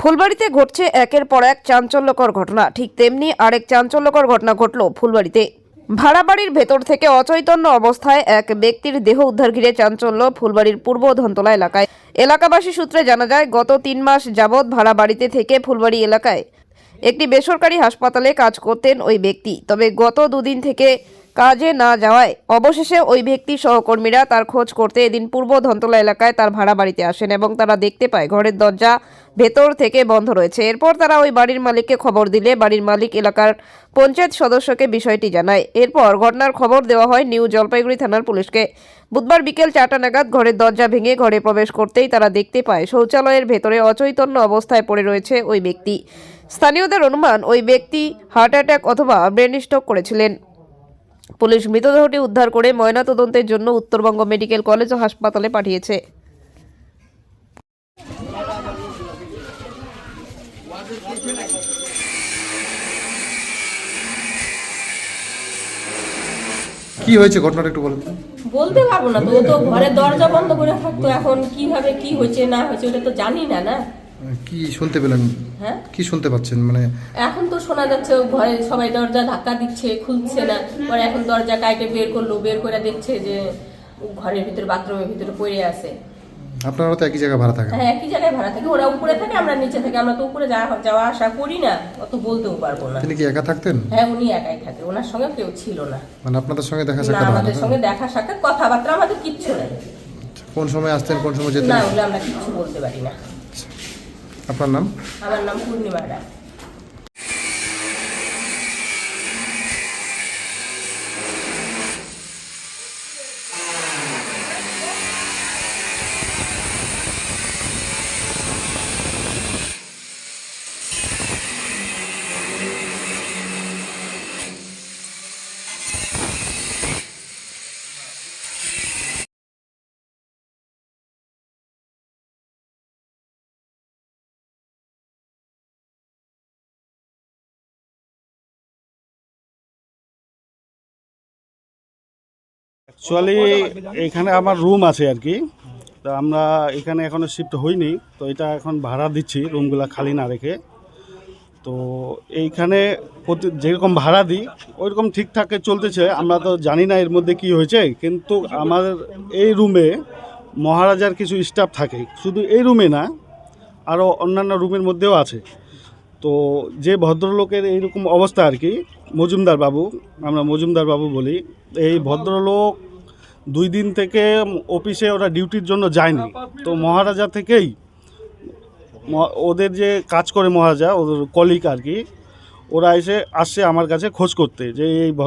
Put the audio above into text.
ফুলবাড়িতে ঘটছে একের পর এক চাঞ্চল্যকর ঘটনা। ঠিক তেমনি আরেক চাঞ্চল্যকর ঘটনা ঘটল ফুলবাড়িতে। ভাড়া বাড়ির ভেতর থেকে অচৈতন্য অবস্থায় এক ব্যক্তির দেহ উদ্ধার ঘিরে চাঞ্চল্য ফুলবাড়ির পূর্ব ধন্তলা এলাকায়। এলাকাবাসী সূত্রে জানা যায়, গত তিন মাস যাবৎ ভাড়া বাড়িতে থেকে ফুলবাড়ি এলাকায় একটি বেসরকারি হাসপাতালে কাজ করতেন ওই ব্যক্তি। তবে গত দুদিন থেকে কাজে না যাওয়ায় অবশেষে ওই ব্যক্তি সহকর্মীরা তার খোঁজ করতে এদিন পূর্ব ধন্তলা এলাকায় তার ভাড়া বাড়িতে আসেন এবং তারা দেখতে পায়, ঘরের দরজা ভেতর থেকে বন্ধ রয়েছে। এরপর তারা ওই বাড়ির মালিককে খবর দিলে বাড়ির মালিক এলাকার পঞ্চায়েত সদস্যকে বিষয়টি জানায়। এরপর ঘটনার খবর দেওয়া হয় নিউ জলপাইগুড়ি থানার পুলিশকে। বুধবার বিকেল চারটা নাগাদ ঘরের দরজা ভেঙে ঘরে প্রবেশ করতেই তারা দেখতে পায়, শৌচালয়ের ভেতরে অচৈতন্য অবস্থায় পড়ে রয়েছে ওই ব্যক্তি। স্থানীয়দের অনুমান, ওই ব্যক্তি হার্ট অ্যাটাক অথবা ব্রেন স্ট্রোক করেছিলেন। পুলিশ মৃতদেহটি উদ্ধার করে ময়নাতদন্তের জন্য উত্তরবঙ্গ মেডিকেল কলেজ ও হাসপাতালে পাঠিয়েছে। কি হয়েছে ঘটনাটা একটু বলুন বলতে পারব না তো ও তো ঘরের দরজা বন্ধ করে থাকতো এখন কীভাবে কি হয়েছে না হয়েছে ওটা তো জানি না না? কি শুনতে পেলেন? হ্যাঁ? কি শুনতে পাচ্ছেন? মানে এখন তো শোনা যাচ্ছে ঘরে সবাই দরজা ধাক্কা দিচ্ছে খুলছে না। পরে এখন দরজা কাইটে বের করল বের করে দেখছে যে ঘরের ভিতরে বাথরুমের ভিতরে পড়ে আছে। আপনারা তো একই জায়গায় ভাড়া থাকেন। হ্যাঁ একই জায়গায় ভাড়া থাকে। ওরা উপরে থাকে আমরা নিচে থাকি। আমরা তো উপরে যাওয়া যাওয়া আসা করি না অত বলতেও পারব না। তিনি কি একা থাকতেন? হ্যাঁ উনি একাই থাকে। ওনার সঙ্গে কেউ ছিল না। মানে আপনাদের সঙ্গে দেখা সাক্ষাৎ না? আমাদের সঙ্গে দেখা সাক্ষাৎ কথাবার্তা আমাদের কিচ্ছু নাই। কোন সময় আসতেন কোন সময় যেতেন? না ওগুলো আমরা কিচ্ছু বলতে পারি না। আপনার নাম? আমার নাম পূর্ণিমা রায়। অ্যাকচুয়ালি এখানে আমার রুম আছে আর কি। তো আমরা এখানে এখনও শিফট হইনি তো এটা এখন ভাড়া দিচ্ছি রুমগুলো খালি না রেখে। তো এইখানে প্রতি যেরকম ভাড়া দিই, ওইরকম ঠিকঠাক চলতেছে। আমরা তো জানি না এর মধ্যে কি হয়েছে, কিন্তু আমার এই রুমে মহারাজার কিছু স্টাফ থাকে। শুধু এই রুমে না আরও অন্যান্য রুমের মধ্যেও আছে। তো যে ভদ্রলোকের এইরকম অবস্থা আর কি, মজুমদার বাবু, আমরা মজুমদার বাবু বলি, এই ভদ্রলোক দুই দিন থেকে অফিসে ওরা ডিউটির জন্য যায়নি। তো মহারাজা থেকেই ওদের যে কাজ করে মহারাজা, ওদের কলিক আর কি, ওরা এসে আসছে আমার কাছে খোঁজ করতে যে এই ভদ্র